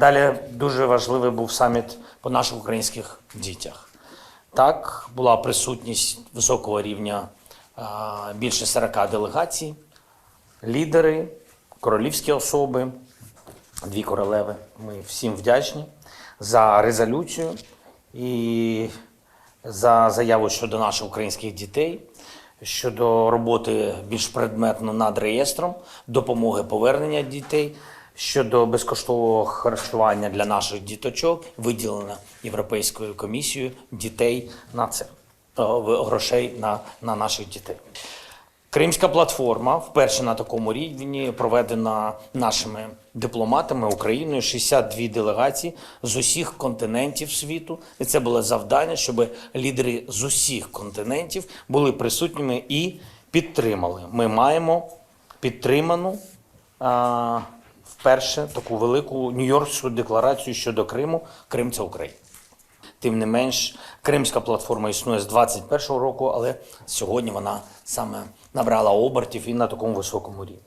Далі дуже важливий був саміт по наших українських дітях. Так, була присутність високого рівня більше 40 делегацій, лідери, королівські особи, дві королеви. Ми всім вдячні за резолюцію і за заяву щодо наших українських дітей, щодо роботи більш предметно над реєстром, допомоги повернення дітей, щодо безкоштовного харчування для наших діточок, виділено Європейською комісією дітей на це е, грошей на, на наших дітей. Кримська платформа вперше на такому рівні проведена нашими дипломатами Україною 62 делегації з усіх континентів світу. І це було завдання, щоб лідери з усіх континентів були присутніми і підтримали. Ми маємо підтриману а, вперше таку велику Нью-Йоркську декларацію щодо Криму. Крим це Україна. Тим не менш, Кримська платформа існує з 21-го року, але сьогодні вона саме набрала обертів і на такому високому рівні.